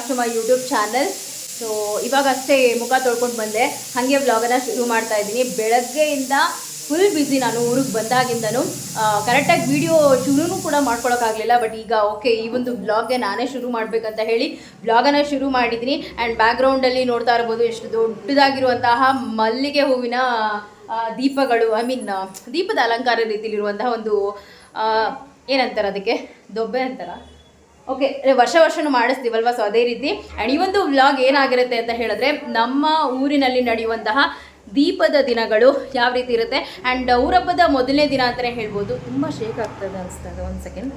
Back to my YouTube channel so ಇವಾಗಷ್ಟೇ ಮುಖ ತೊಳ್ಕೊಂಡು ಬಂದೆ. ಹಾಗೆ ವ್ಲಾಗನ್ನು ಶುರು ಮಾಡ್ತಾ ಇದ್ದೀನಿ. ಬೆಳಗ್ಗೆಯಿಂದ ಫುಲ್ ಬ್ಯುಸಿ ನಾನು ಊರಿಗೆ ಬಂದಾಗಿಂದನು. ಕರೆಕ್ಟಾಗಿ ವಿಡಿಯೋ ಶುರುನೂ ಕೂಡ ಮಾಡ್ಕೊಳೋಕ್ಕಾಗಲಿಲ್ಲ ಬಟ್ ಈಗ ಓಕೆ ಈ ಒಂದು ಬ್ಲಾಗ್ಗೆ ನಾನೇ ಶುರು ಮಾಡಬೇಕಂತ ಹೇಳಿ ಬ್ಲಾಗನ್ನು ಶುರು ಮಾಡಿದ್ದೀನಿ. ಆ್ಯಂಡ್ ಬ್ಯಾಕ್ಗ್ರೌಂಡಲ್ಲಿ ನೋಡ್ತಾ ಇರ್ಬೋದು ಎಷ್ಟು ದೊಡ್ಡದಾಗಿರುವಂತಹ ಮಲ್ಲಿಗೆ ಹೂವಿನ ದೀಪಗಳು ಐ ಮೀನ್ ದೀಪದ ಅಲಂಕಾರ ರೀತಿಲಿರುವಂತಹ ಒಂದು ಏನಂತಾರೆ ಅದಕ್ಕೆ? ದೊಬ್ಬೆ ಅಂತಾರ? ಓಕೆ ವರ್ಷ ವರ್ಷನೂ ಮಾಡಿಸ್ತೀವಲ್ವ? ಸೊ ಅದೇ ರೀತಿ. ಆ್ಯಂಡ್ ಈ ಒಂದು ವ್ಲಾಗ್ ಏನಾಗಿರುತ್ತೆ ಅಂತ ಹೇಳಿದ್ರೆ, ನಮ್ಮ ಊರಿನಲ್ಲಿ ನಡೆಯುವಂತಹ ದೀಪದ ದಿನಗಳು ಯಾವ ರೀತಿ ಇರುತ್ತೆ? ಆ್ಯಂಡ್ ಊರಬ್ಬದ ಮೊದಲನೇ ದಿನ ಅಂತಲೇ ಹೇಳ್ಬೋದು. ತುಂಬ ಶೇಕ್ ಆಗ್ತದೆ ಅನಿಸ್ತದೆ. ಒಂದು ಸೆಕೆಂಡ್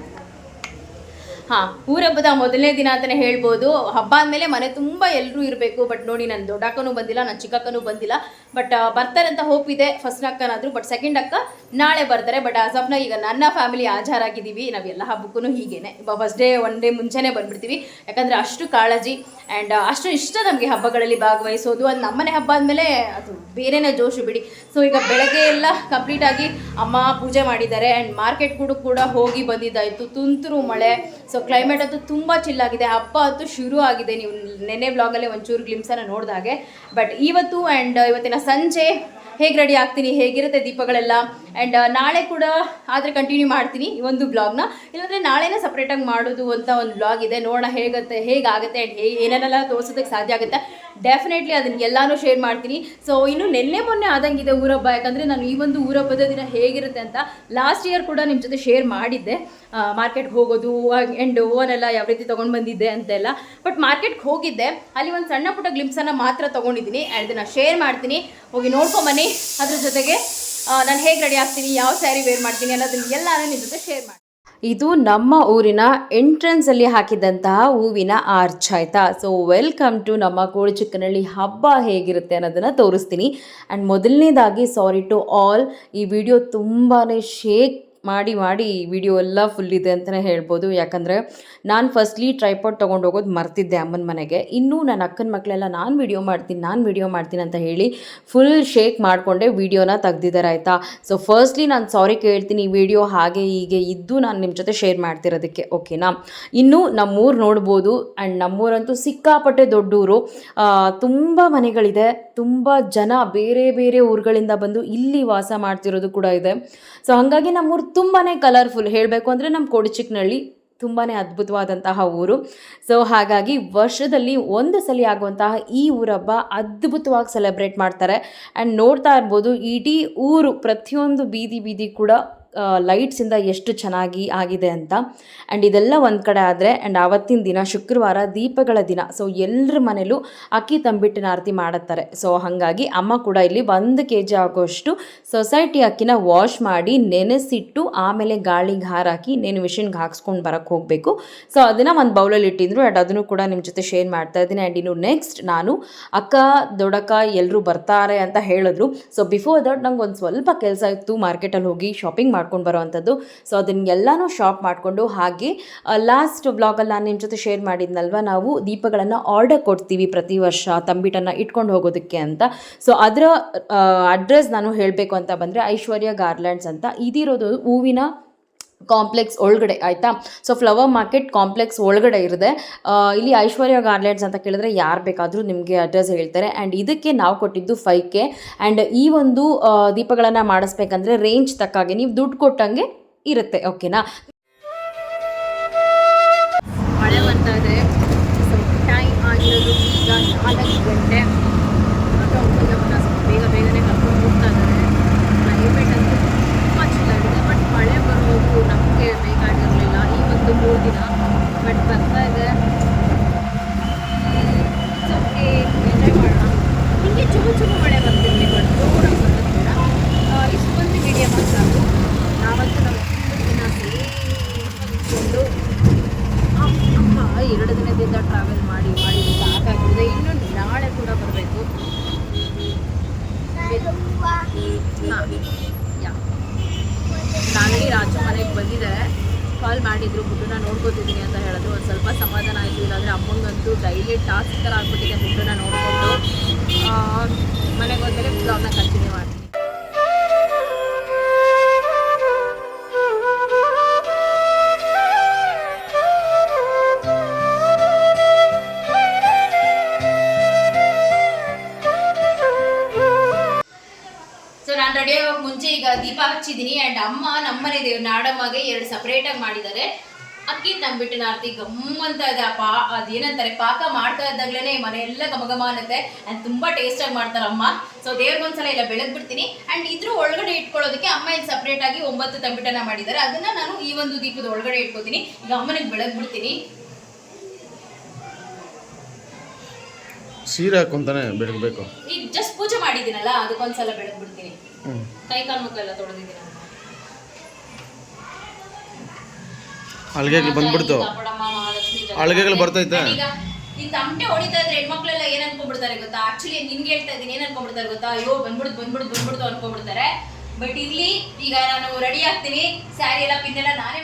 ಹಾಂ ಊರಬ್ಬದ ಮೊದಲನೇ ದಿನ ಅಂತಲೇ ಹೇಳ್ಬೋದು. ಹಬ್ಬ ಅಂದಮೇಲೆ ಮನೆ ತುಂಬ ಎಲ್ಲರೂ ಇರಬೇಕು ಬಟ್ ನೋಡಿ ನನ್ನ ದೊಡ್ಡಕ್ಕನೂ ಬಂದಿಲ್ಲ ನನ್ನ ಚಿಕ್ಕಕ್ಕನೂ ಬಂದಿಲ್ಲ. ಬಟ್ ಬರ್ತಾರೆ ಅಂತ ಹೋಪ್ ಇದೆ ಫಸ್ಟ್ ಅಕ್ಕನಾದರೂ ಬಟ್ ಸೆಕೆಂಡ್ ಅಕ್ಕ ನಾಳೆ ಬರ್ತಾರೆ. ಬಟ್ ಆಸ್ ಆಫ್ನ ಈಗ ನನ್ನ ಫ್ಯಾಮಿಲಿ ಆಗಿದ್ದೀವಿ ನಾವು ಎಲ್ಲ ಹಬ್ಬಕ್ಕೂ ಹೀಗೇನೆ ಫಸ್ಟ್ ಡೇ ಒನ್ ಡೇ ಮುಂಚೆನೇ ಬಂದ್ಬಿಡ್ತೀವಿ. ಯಾಕಂದರೆ ಅಷ್ಟು ಕಾಳಜಿ ಆ್ಯಂಡ್ ಅಷ್ಟು ಇಷ್ಟ ನಮಗೆ ಹಬ್ಬಗಳಲ್ಲಿ ಭಾಗವಹಿಸೋದು. ಅದು ನಮ್ಮನೆ ಹಬ್ಬ ಅಂದಮೇಲೆ ಅದು ಬೇರೆನೇ ಜೋಶು ಬಿಡಿ. ಸೊ ಈಗ ಬೆಳಗ್ಗೆ ಎಲ್ಲ ಕಂಪ್ಲೀಟಾಗಿ ಅಮ್ಮ ಪೂಜೆ ಮಾಡಿದ್ದಾರೆ. ಆ್ಯಂಡ್ ಮಾರ್ಕೆಟ್ ಕೂಡ ಕೂಡ ಹೋಗಿ ಬಂದಿದ್ದಾಯಿತು. ತುಂತುರು ಮಳೆ ಸೊ ಕ್ಲೈಮೇಟ್ ಅಂತೂ ತುಂಬ ಚಿಲ್ಲಾಗಿದೆ ಹಬ್ಬ ಅಂತೂ ಶುರು ಆಗಿದೆ. ನೀವು ನೆನ್ನೆ ಬ್ಲಾಗಲ್ಲಿ ಒಂಚೂರು ಗ್ಲಿಮ್ಸನ್ನು ನೋಡಿದಾಗೆ. ಬಟ್ ಇವತ್ತು ಆ್ಯಂಡ್ ಇವತ್ತಿನ ಸಂಜೆ ಹೇಗೆ ರೆಡಿ ಆಗ್ತೀನಿ, ಹೇಗಿರುತ್ತೆ ದೀಪಗಳೆಲ್ಲ? ಆ್ಯಂಡ್ ನಾಳೆ ಕೂಡ ಆದರೆ ಕಂಟಿನ್ಯೂ ಮಾಡ್ತೀನಿ ಈ ಒಂದು ಬ್ಲಾಗ್ನ ಇಲ್ಲಾಂದರೆ ನಾಳೆನೇ ಸಪ್ರೇಟಾಗಿ ಮಾಡೋದು ಅಂತ ಒಂದು ಬ್ಲಾಗ್ ಇದೆ. ನೋಡೋಣ ಹೇಗತ್ತೆ, ಹೇಗಾಗುತ್ತೆ ಆ್ಯಂಡ್ ಹೇಗೆ ಏನೇನೆಲ್ಲ ತೋರಿಸೋದಕ್ಕೆ ಸಾಧ್ಯ ಆಗುತ್ತೆ. ಡೆಫಿನೆಟ್ಲಿ ಅದನ್ನ ಎಲ್ಲಾನು ಶೇರ್ ಮಾಡ್ತೀನಿ. ಸೊ ಇನ್ನು ನಿನ್ನೆ ಮೊನ್ನೆ ಆದಂಗಿದೆ ಊರಬ್ಬ ಯಾಕಂದರೆ ನಾನು ಈ ಒಂದು ಊರಬ್ಬದ ದಿನ ಹೇಗಿರುತ್ತೆ ಅಂತ ಲಾಸ್ಟ್ ಇಯರ್ ಕೂಡ ನಿಮ್ಮ ಜೊತೆ ಶೇರ್ ಮಾಡಿದ್ದೆ. ಮಾರ್ಕೆಟ್ಗೆ ಹೋಗೋದು ಆ್ಯಂಡ್ ಓವನೆಲ್ಲ ಯಾವ ರೀತಿ ತೊಗೊಂಡು ಬಂದಿದ್ದೆ ಅಂತೆಲ್ಲ. ಬಟ್ ಮಾರ್ಕೆಟ್ಗೆ ಹೋಗಿದ್ದೆ. ಅಲ್ಲಿ ಒಂದು ಸಣ್ಣ ಪುಟ್ಟ ಗ್ಲಿಮ್ಸನ್ನು ಮಾತ್ರ ತೊಗೊಂಡಿದ್ದೀನಿ. ಆ್ಯಂಡ್ ಅದನ್ನು ಶೇರ್ ಮಾಡ್ತೀನಿ. ಹೋಗಿ ನೋಡ್ಕೊಂಬನ್ನಿ ಅದ್ರ ಜೊತೆಗೆ ನಾನು ಹೇಗೆ ರೆಡಿ ಆಗ್ತೀನಿ, ಯಾವ ಸ್ಯಾರಿ ವೇರ್ ಮಾಡ್ತೀನಿ ಅನ್ನೋದನ್ನ ಎಲ್ಲಾನು ನಿಮ್ಮ ಜೊತೆ ಶೇರ್ ಮಾಡಿ. ಇದು ನಮ್ಮ ಊರಿನ ಎಂಟ್ರೆನ್ಸ್ ಅಲ್ಲಿ ಹಾಕಿದಂತಹ ಹೂವಿನ ಆರ್ಚ್ ಆಯ್ತಾ? ಸೊ ವೆಲ್ಕಮ್ ಟು ನಮ್ಮ ಕೋಳಿಚಿಕ್ಕನಹಳ್ಳಿ ಹಬ್ಬ ಹೇಗಿರುತ್ತೆ ಅನ್ನೋದನ್ನ ತೋರಿಸ್ತೀನಿ. ಆ್ಯಂಡ್ ಮೊದಲನೇದಾಗಿ ಸಾರಿ ಟು ಆಲ್ ಈ ವಿಡಿಯೋ ತುಂಬಾ ಶೇಕ್ ಮಾಡಿ ಮಾಡಿ ವಿಡಿಯೋ ಎಲ್ಲ ಫುಲ್ ಇದೆ ಅಂತಲೇ ಹೇಳ್ಬೋದು. ಯಾಕಂದರೆ ನಾನು ಫಸ್ಟ್ಲಿ ಟ್ರೈಪಾಡ್ ತೊಗೊಂಡು ಹೋಗೋದು ಮರ್ತಿದ್ದೆ ಅಮ್ಮನ ಮನೆಗೆ. ಇನ್ನೂ ನನ್ನ ಅಕ್ಕನ ಮಕ್ಕಳೆಲ್ಲ ನಾನು ವಿಡಿಯೋ ಮಾಡ್ತೀನಿ, ನಾನು ವಿಡಿಯೋ ಮಾಡ್ತೀನಿ ಅಂತ ಹೇಳಿ ಫುಲ್ ಶೇಕ್ ಮಾಡಿಕೊಂಡೆ ವಿಡಿಯೋನ ತೆಗ್ದಿದ್ದಾರೆ ಆಯಿತಾ? ಸೊ ಫಸ್ಟ್ಲಿ ನಾನು ಸಾರಿ ಕೇಳ್ತೀನಿ ಈ ವಿಡಿಯೋ ಹಾಗೆ ಹೀಗೆ ಇದ್ದು ನಾನು ನಿಮ್ಮ ಜೊತೆ ಶೇರ್ ಮಾಡ್ತಿರೋದಕ್ಕೆ ಓಕೆನಾ ಇನ್ನು ನಮ್ಮೂರು ನೋಡ್ಬೋದು ಆ್ಯಂಡ್ ನಮ್ಮೂರಂತೂ ಸಿಕ್ಕಾಪಟ್ಟೆ ದೊಡ್ಡೂರು. ತುಂಬ ಮನೆಗಳಿದೆ, ತುಂಬ ಜನ ಬೇರೆ ಬೇರೆ ಊರುಗಳಿಂದ ಬಂದು ಇಲ್ಲಿ ವಾಸ ಮಾಡ್ತಿರೋದು ಕೂಡ ಇದೆ. ಸೊ ಹಾಗಾಗಿ ನಮ್ಮೂರು ತುಂಬಾ ಕಲರ್ಫುಲ್ ಹೇಳಬೇಕು ಅಂದರೆ ನಮ್ಮ ಕೊಡಚಿಕ್ನಳ್ಳಿ ತುಂಬಾ ಅದ್ಭುತವಾದಂತಹ ಊರು. ಸೊ ಹಾಗಾಗಿ ವರ್ಷದಲ್ಲಿ ಒಂದು ಸಲ ಆಗುವಂತಹ ಈ ಊರಬ್ಬ ಅದ್ಭುತವಾಗಿ ಸೆಲೆಬ್ರೇಟ್ ಮಾಡ್ತಾರೆ. ಆ್ಯಂಡ್ ನೋಡ್ತಾ ಇರ್ಬೋದು, ಇಡೀ ಊರು ಪ್ರತಿಯೊಂದು ಬೀದಿ ಬೀದಿ ಕೂಡ ಲೈಟ್ಸಿಂದ ಎಷ್ಟು ಚೆನ್ನಾಗಿ ಆಗಿದೆ ಅಂತ. ಆ್ಯಂಡ್ ಇದೆಲ್ಲ ಒಂದು ಕಡೆ ಆದರೆ ಆ್ಯಂಡ್ ಆವತ್ತಿನ ದಿನ, ಶುಕ್ರವಾರ ದೀಪಗಳ ದಿನ. ಸೊ ಎಲ್ಲರ ಮನೇಲೂ ಅಕ್ಕಿ ತಂಬಿಟ್ಟಿನ ಆರತಿ ಮಾಡುತ್ತಾರೆ. ಸೊ ಹಾಗಾಗಿ ಅಮ್ಮ ಕೂಡ ಇಲ್ಲಿ ಒಂದು ಕೆ ಜಿ ಆಗೋಷ್ಟು ಸೊಸೈಟಿ ಅಕ್ಕಿನ ವಾಶ್ ಮಾಡಿ, ನೆನೆಸಿಟ್ಟು ಆಮೇಲೆ ಗಾಳಿಗೆ ಹಾರಾಕಿ ನೇನು ಮಿಷಿನ್ಗೆ ಹಾಕ್ಸ್ಕೊಂಡು ಬರೋಕ್ಕೆ ಹೋಗಬೇಕು. ಸೊ ಅದನ್ನು ಒಂದು ಬೌಲಲ್ಲಿ ಇಟ್ಟಿದ್ರು ಆ್ಯಂಡ್ ಅದನ್ನು ಕೂಡ ನಿಮ್ಮ ಜೊತೆ ಶೇರ್ ಮಾಡ್ತಾ ಇದ್ದೀನಿ. ಆ್ಯಂಡ್ ಇನ್ನು ನೆಕ್ಸ್ಟ್ ನಾನು ಅಕ್ಕ ದೊಡಕ ಎಲ್ಲರೂ ಬರ್ತಾರೆ ಅಂತ ಹೇಳಿದ್ರು. ಸೊ ಬಿಫೋರ್ ದಟ್ ನಂಗೆ ಒಂದು ಸ್ವಲ್ಪ ಕೆಲಸ ಇತ್ತು ಮಾರ್ಕೆಟಲ್ಲಿ ಹೋಗಿ ಶಾಪಿಂಗ್ ಮಾಡ್ಕೊಂಡು ಬರೋವಂಥದ್ದು. ಸೊ ಅದನ್ನೆಲ್ಲನೂ ಶಾಪ್ ಮಾಡಿಕೊಂಡು ಹಾಗೆ ಲಾಸ್ಟ್ ಬ್ಲಾಗಲ್ಲಿ ನಾನು ನಿಮ್ಮ ಜೊತೆ ಶೇರ್ ಮಾಡಿದ್ನಲ್ವ? ನಾವು ದೀಪಗಳನ್ನು ಆರ್ಡರ್ ಕೊಡ್ತೀವಿ ಪ್ರತಿ ವರ್ಷ, ತಂಬಿಟನ್ನು ಇಟ್ಕೊಂಡು ಹೋಗೋದಕ್ಕೆ ಅಂತ. ಸೊ ಅದರ ಅಡ್ರೆಸ್ ನಾನು ಹೇಳಬೇಕು ಅಂತ ಬಂದರೆ ಐಶ್ವರ್ಯ ಗಾರ್ಲ್ಯಾಂಡ್ಸ್ ಅಂತ. ಇದಿರೋದು ಹೂವಿನ ಕಾಂಪ್ಲೆಕ್ಸ್ ಒಳಗಡೆ, ಆಯಿತಾ? ಸೊ ಫ್ಲವರ್ ಮಾರ್ಕೆಟ್ ಕಾಂಪ್ಲೆಕ್ಸ್ ಒಳಗಡೆ ಇರುತ್ತೆ. ಇಲ್ಲಿ ಐಶ್ವರ್ಯ ಗಾರ್ಲೆಟ್ಸ್ ಅಂತ ಕೇಳಿದ್ರೆ ಯಾರು ಬೇಕಾದರೂ ನಿಮಗೆ ಅಡ್ರೆಸ್ ಹೇಳ್ತಾರೆ. ಆ್ಯಂಡ್ ಇದಕ್ಕೆ ನಾವು ಕೊಟ್ಟಿದ್ದು ಫೈವ್ ಕೆ ಆ್ಯಂಡ್ ಈ ಒಂದು ದೀಪಗಳನ್ನು ಮಾಡಿಸ್ಬೇಕಂದ್ರೆ ರೇಂಜ್ ತಕ್ಕಾಗೆ ನೀವು ದುಡ್ಡು ಕೊಟ್ಟಂಗೆ ಇರುತ್ತೆ ಓಕೆನಾ ಮಳೆ ಟೈಮ್ ಆಗಿರೋದು ಈಗ ಗಂಟೆ ಬೇಗ ಬೇಗನೆ ಕರ್ಕೊಂಡು ಹೋಗ್ತಾ ಇದ್ದಾರೆ ಕ್ಲೈಮೇಟ್ ಅಂತೂ ತುಂಬ ಚಿಲ್ಲಾಗಿದೆ ಬಟ್ ಮಳೆ ಬರೋದು ನಮಗೆ ಬೇಕಾಗಿರಲಿಲ್ಲ ಈ ದಿನ. ಬಟ್ ಬರ್ತಾ ಇದೆ. ರೆಡಿ ಮುಂಚೆ ಈಗ ದೀಪ ಹಚ್ಚಿದ್ದೀನಿ ಆ್ಯಂಡ್ ಅಮ್ಮ ನಮ್ಮನೆ ದೇವ್ರು ನಾಡಮ್ಮಗೆ ಎರಡು ಸಪ್ರೇಟಾಗಿ ಮಾಡಿದ್ದಾರೆ. ಅಕ್ಕಿ ತಂಬಿಟ್ಟು ನಾರ್ತಿ ಗಮ್ಮಂತ ಇದೆ ಪಾ ಅದೇನಂತಾರೆ ಪಾಕ ಮಾಡ್ತಾ ಇದ್ದಾಗ್ಲೇ ಮನೆ ಎಲ್ಲ ಘಮಘಮ ಅನ್ನತ್ತೆ ಆ್ಯಂಡ್ ತುಂಬ ಟೇಸ್ಟಾಗಿ ಮಾಡ್ತಾರೆ ಅಮ್ಮ ಸೊ ದೇವ್ರಿಗೊಂದ್ಸಲ ಇಲ್ಲ ಬೆಳಗ್ಗೆ ಬಿಡ್ತೀನಿ ಆ್ಯಂಡ್ ಇದ್ರ ಒಳಗಡೆ ಇಟ್ಕೊಳ್ಳೋದಕ್ಕೆ ಅಮ್ಮ ಇಲ್ಲಿ ಸಪ್ರೇಟಾಗಿ ಒಂಬತ್ತು ತಂಬಿಟನ ಮಾಡಿದ್ದಾರೆ. ಅದನ್ನ ನಾನು ಈ ಒಂದು ದೀಪದ ಒಳಗಡೆ ಇಟ್ಕೋತೀನಿ. ಈಗ ಅಮ್ಮನಿಗೆ ಬೆಳಗ್ಗೆ ಬಿಡ್ತೀನಿ ಸೀರೆ ಹಾಕೊಂತಾನೆ ಬೆಳಗ್ಬೇಕು. ಈಗ ಜಸ್ಟ್ ಪೂಜೆ ಮಾಡಿದ್ದೀನಲ್ಲ ಅದಕ್ಕೊಂದ್ಸಲ ಬೆಳಗ್ಗೆ ಬಿಡ್ತೀನಿ ಹ್ಞೂ ಕೈ ಕಾಲು ಮುಖ ಎಲ್ಲ ತೊಳೆದಿದ್ದೀನಿ ಅಲ್ಗೆಗಳು ಬಂದ್ಬಿಡ್ತು. ಅಲ್ಗೆಗಳು ಬರ್ತೈತೆ? ಈ ತಮಟೆ ಹೊಡಿತಾ ಇದ್ರೆ ಹೆಣ್ಮಕ್ಳೆಲ್ಲ ಏನ್ ಅನ್ಕೊಂಡ್ಬಿಡ್ತಾರೆ ಗೊತ್ತಾ? ಆಕ್ಚುಲಿ ನಿನ್ಗೆ ಹೇಳ್ತಾ ಇದ್ದೀನಿ ಏನ್ ಅನ್ಕೊಂಡ್ಬಿಡ್ತಾರೆ ಗೊತ್ತಾ? ಅಯ್ಯೋ ಬಂದ್ಬಿಡ್ತು ಬಂದ್ಬಿಡ್ತು ಬಂದ್ಬಿಡ್ತು ಅನ್ಕೊಂಡ್ಬಿಡ್ತಾರೆ. ಬಟ್ ಇಲ್ಲಿ ಈಗ ನಾನು ರೆಡಿ ಆಗ್ತೀನಿ. ಸ್ಯಾರಿ ಎಲ್ಲ ಪಿನ್ ಎಲ್ಲ ನಾನೇ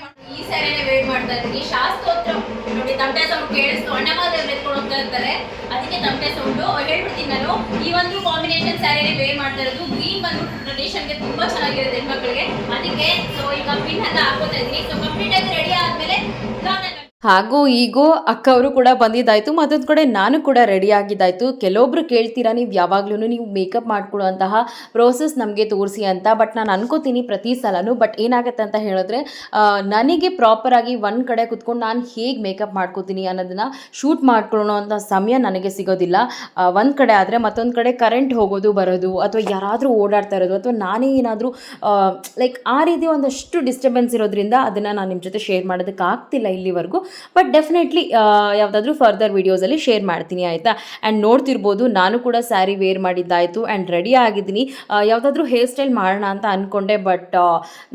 ಸ್ಯಾರಿನೇ ವೇಟ್ ಮಾಡ್ತಾ ಇದ್ದೀನಿ. ಶಾಸ್ತ್ರೋತ್ರ ನೋಡಿ ತಮಟೆ ಸೌಂಡ್ ಕೇಳಿಸ್ತು ಅಣ್ಣಮಾದೇವ್ರು ಎತ್ಕೊಂಡು ಹೋಗ್ತಾ ಇರ್ತಾರೆ. ಅದಕ್ಕೆ ತಮಟೆ ಸೌಂಡು ಹೇಳ್ಬಿಡ್ತೀನಿ ನಾನು, ಈ ಒಂದು ಕಾಂಬಿನೇಷನ್ ಸ್ಯಾರಿನೇ ವೇರ್ ಮಾಡ್ತಾ ಇರೋದು ಗ್ರೀನ್ ಬಂದ್ಬಿಟ್ಟು ಟ್ರೆಡಿಷನ್ಗೆ ತುಂಬಾ ಚೆನ್ನಾಗಿರುತ್ತೆ ಹೆಣ್ಮಕ್ಳಿಗೆ. ಅದಕ್ಕೆ ಸೊ ಈಗ ಪಿನ್ ಎಲ್ಲ ಹಾಕೋತಾ ಇದ್ದೀನಿ. ಸೊ ಕಂಪ್ಲೀಟ್ ಆಗಿ ರೆಡಿ ಆದ್ಮೇಲೆ ಹಾಗೂ ಈಗೋ ಅಕ್ಕ ಅವರು ಕೂಡ ಬಂದಿದ್ದಾಯ್ತು, ಮತ್ತೊಂದು ಕಡೆ ನಾನು ಕೂಡ ರೆಡಿ ಆಗಿದ್ದಾಯ್ತು. ಕೆಲವೊಬ್ರು ಕೇಳ್ತೀರಾ, ನೀವು ಯಾವಾಗ್ಲೂ ನೀವು ಮೇಕಪ್ ಮಾಡ್ಕೊಳ್ಳುವಂತಹ ಪ್ರೋಸೆಸ್ ನಮಗೆ ತೋರಿಸಿ ಅಂತ. ಬಟ್ ನಾನು ಅನ್ಕೋತೀನಿ ಪ್ರತಿ ಸಲನೂ. ಬಟ್ ಏನಾಗುತ್ತೆ ಅಂತ ಹೇಳಿದ್ರೆ ನನಗೆ ನನಗೆ ಪ್ರಾಪರಾಗಿ ಒಂದು ಕಡೆ ಕುತ್ಕೊಂಡು ನಾನು ಹೇಗೆ ಮೇಕಪ್ ಮಾಡ್ಕೋತೀನಿ ಅನ್ನೋದನ್ನ ಶೂಟ್ ಮಾಡ್ಕೊಳ್ಳೋ ಅಂತ ಸಮಯ ನನಗೆ ಸಿಗೋದಿಲ್ಲ. ಒಂದು ಕಡೆ ಆದರೆ ಮತ್ತೊಂದು ಕಡೆ ಕರೆಂಟ್ ಹೋಗೋದು, ಬರೋದು, ಅಥವಾ ಯಾರಾದರೂ ಓಡಾಡ್ತಾ ಇರೋದು, ಅಥವಾ ನಾನೇ ಏನಾದರೂ ಲೈಕ್ ಆ ರೀತಿ ಒಂದಷ್ಟು ಡಿಸ್ಟರ್ಬೆನ್ಸ್ ಇರೋದ್ರಿಂದ ಅದನ್ನು ನಾನು ನಿಮ್ಮ ಜೊತೆ ಶೇರ್ ಮಾಡೋದಕ್ಕೆ ಆಗ್ತಿಲ್ಲ ಇಲ್ಲಿವರೆಗೂ. ಬಟ್ ಡೆಫಿನೆಟ್ಲಿ ಯಾವುದಾದ್ರೂ ಫರ್ದರ್ ವೀಡಿಯೋಸಲ್ಲಿ ಶೇರ್ ಮಾಡ್ತೀನಿ, ಆಯಿತಾ? ಆ್ಯಂಡ್ ನೋಡ್ತಿರ್ಬೋದು, ನಾನು ಕೂಡ ಸ್ಯಾರಿ ವೇರ್ ಮಾಡಿದ್ದಾಯಿತು ಆ್ಯಂಡ್ ರೆಡಿ ಆಗಿದ್ದೀನಿ. ಯಾವುದಾದ್ರೂ ಹೇರ್ ಸ್ಟೈಲ್ ಮಾಡೋಣ ಅಂತ ಅಂದ್ಕೊಂಡೆ ಬಟ್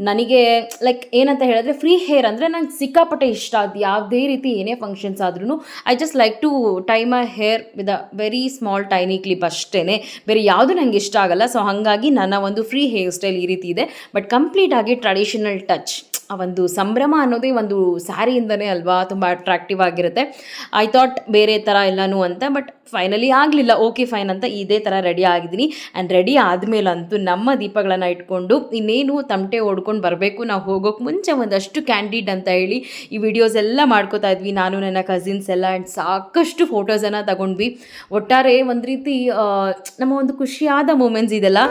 ನನಗೆ ಲೈಕ್ ಏನಂತ ಹೇಳಿದ್ರೆ ಫ್ರೀ ಹೇರ್ ಅಂದರೆ ನಂಗೆ ಸಿಕ್ಕಾಪಟ್ಟೆ ಇಷ್ಟ. ಅದು ಯಾವುದೇ ರೀತಿ ಏನೇ ಫಂಕ್ಷನ್ಸ್ ಆದ್ರೂ I just like to tie my uh hair with a very small tiny clip ಅಷ್ಟೇ ಬೇರೆ ಯಾವುದು ನನಗೆ ಇಷ್ಟ ಆಗಲ್ಲ ಸೊ ಹಾಗಾಗಿ ನನ್ನ ಒಂದು ಫ್ರೀ ಹೇರ್ ಸ್ಟೈಲ್ ಈ ರೀತಿ ಇದೆ. ಬಟ್ ಕಂಪ್ಲೀಟ್ ಆಗಿ ಟ್ರೆಡಿಷನಲ್ ಟಚ್ ಆ ಒಂದು ಸಂಭ್ರಮ ಅನ್ನೋದೇ ಒಂದು ಸ್ಯಾರಿಯಿಂದನೇ ಅಲ್ವಾ ತುಂಬ ಅಟ್ರಾಕ್ಟಿವ್ ಆಗಿರುತ್ತೆ. ಐ ಥಾಟ್ ಬೇರೆ ಥರ ಎಲ್ಲನೂ ಅಂತ ಬಟ್ ಫೈನಲಿ ಆಗಲಿಲ್ಲ. ಓಕೆ ಫೈನ್ ಅಂತ ಇದೇ ಥರ ರೆಡಿ ಆಗಿದ್ದೀನಿ. ಆ್ಯಂಡ್ ರೆಡಿ ಆದಮೇಲಂತೂ ನಮ್ಮ ದೀಪಗಳನ್ನು ಇಟ್ಕೊಂಡು ಇನ್ನೇನು ತಮಟೆ ಓಡ್ಕೊಂಡು ಬರಬೇಕು. ನಾವು ಹೋಗೋಕೆ ಮುಂಚೆ ಒಂದಷ್ಟು ಕ್ಯಾಂಡಿಡ್ ಅಂತ ಹೇಳಿ ಈ ವಿಡಿಯೋಸ್ ಎಲ್ಲ ಮಾಡ್ಕೋತಾ ಇದ್ವಿ. ನಾನು, ನನ್ನ ಕಸಿನ್ಸ್ ಎಲ್ಲ ಆ್ಯಂಡ್ ಸಾಕಷ್ಟು ಫೋಟೋಸನ್ನು ತಗೊಂಡ್ವಿ. ಒಟ್ಟಾರೆ ಒಂದು ರೀತಿ ನಮ್ಮ ಒಂದು ಖುಷಿಯಾದ ಮೂಮೆಂಟ್ಸ್ ಇದೆಲ್ಲ.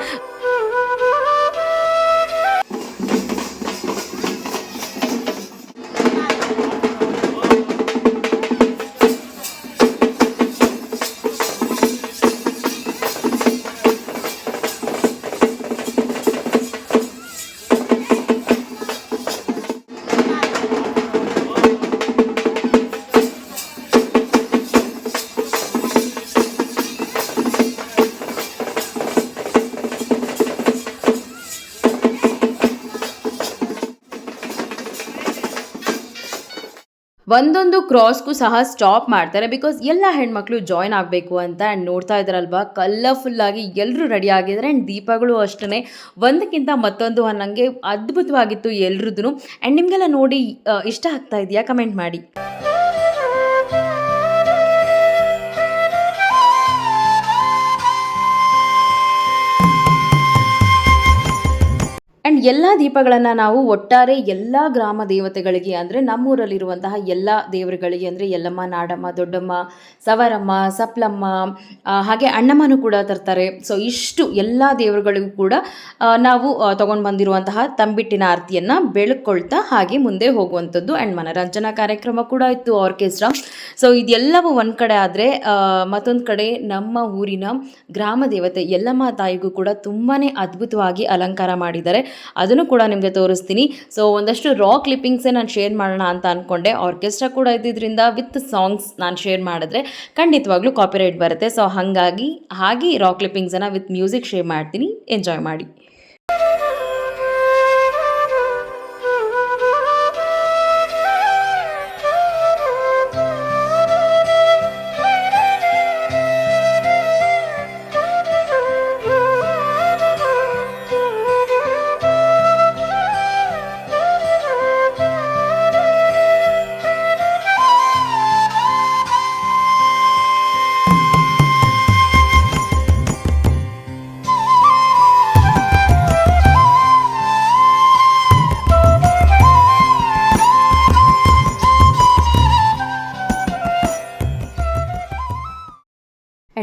ಒಂದೊಂದು ಕ್ರಾಸ್ಗೂ ಸಹ ಸ್ಟಾಪ್ ಮಾಡ್ತಾರೆ ಬಿಕಾಸ್ ಎಲ್ಲ ಹೆಣ್ಮಕ್ಳು ಜಾಯ್ನ್ ಆಗಬೇಕು ಅಂತ ಆ್ಯಂಡ್ ನೋಡ್ತಾ ಇದ್ರಲ್ವಾ ಕಲರ್ಫುಲ್ಲಾಗಿ ಎಲ್ಲರೂ ರೆಡಿ ಆಗಿದ್ದಾರೆ ಆ್ಯಂಡ್ ದೀಪಗಳು ಅಷ್ಟೇ ಒಂದಕ್ಕಿಂತ ಮತ್ತೊಂದು ಅನ್ನಂಗೆ ಅದ್ಭುತವಾಗಿತ್ತು ಎಲ್ರದ್ದು ಆ್ಯಂಡ್ ನಿಮಗೆಲ್ಲ ನೋಡಿ ಇಷ್ಟ ಆಗ್ತಾ ಇದೆಯಾ? ಕಮೆಂಟ್ ಮಾಡಿ. ಆ್ಯಂಡ್ ಎಲ್ಲ ದೀಪಗಳನ್ನು ನಾವು ಒಟ್ಟಾರೆ ಎಲ್ಲ ಗ್ರಾಮ ದೇವತೆಗಳಿಗೆ ಅಂದರೆ ನಮ್ಮೂರಲ್ಲಿರುವಂತಹ ಎಲ್ಲ ದೇವರುಗಳಿಗೆ ಅಂದರೆ ಯಲ್ಲಮ್ಮ, ನಾಡಮ್ಮ, ದೊಡ್ಡಮ್ಮ, ಸವರಮ್ಮ, ಸಪ್ಲಮ್ಮ ಹಾಗೆ ಅಣ್ಣಮ್ಮನೂ ಕೂಡ ತರ್ತಾರೆ. ಸೊ ಇಷ್ಟು ಎಲ್ಲ ದೇವರುಗಳಿಗೂ ಕೂಡ ನಾವು ತೊಗೊಂಡು ಬಂದಿರುವಂತಹ ತಂಬಿಟ್ಟಿನ ಆರತಿಯನ್ನು ಬೆಳ್ಕೊಳ್ತಾ ಹಾಗೆ ಮುಂದೆ ಹೋಗುವಂಥದ್ದು ಆ್ಯಂಡ್ ಮನರಂಜನಾ ಕಾರ್ಯಕ್ರಮ ಕೂಡ ಇತ್ತು ಆರ್ಕೆಸ್ಟ್ರಾ ಸೊ ಇದೆಲ್ಲವೂ ಒಂದು ಕಡೆ ಆದರೆ ಮತ್ತೊಂದು ಕಡೆ ನಮ್ಮ ಊರಿನ ಗ್ರಾಮ ದೇವತೆ ಯಲ್ಲಮ್ಮ ತಾಯಿಗೂ ಕೂಡ ತುಂಬಾ ಅದ್ಭುತವಾಗಿ ಅಲಂಕಾರ ಮಾಡಿದ್ದಾರೆ. ಅದನ್ನು ಕೂಡ ನಿಮಗೆ ತೋರಿಸ್ತೀನಿ. ಸೊ ಒಂದಷ್ಟು ರಾ ಕ್ಲಿಪ್ಪಿಂಗ್ಸೇ ನಾನು ಶೇರ್ ಮಾಡೋಣ ಅಂತ ಅಂದ್ಕೊಂಡೆ ಆರ್ಕೆಸ್ಟ್ರಾ ಕೂಡ ಇದ್ದಿದ್ದರಿಂದ ವಿತ್ ಸಾಂಗ್ಸ್ ನಾನು ಶೇರ್ ಮಾಡಿದ್ರೆ ಖಂಡಿತವಾಗ್ಲೂ ಕಾಪಿರೈಟ್ ಬರುತ್ತೆ. ಸೊ ಹಾಗಾಗಿ, ಹಾಗೆ ರಾ ಕ್ಲಿಪ್ಪಿಂಗ್ಸನ್ನು ವಿತ್ ಮ್ಯೂಸಿಕ್ ಶೇರ್ ಮಾಡ್ತೀನಿ. ಎಂಜಾಯ್ ಮಾಡಿ.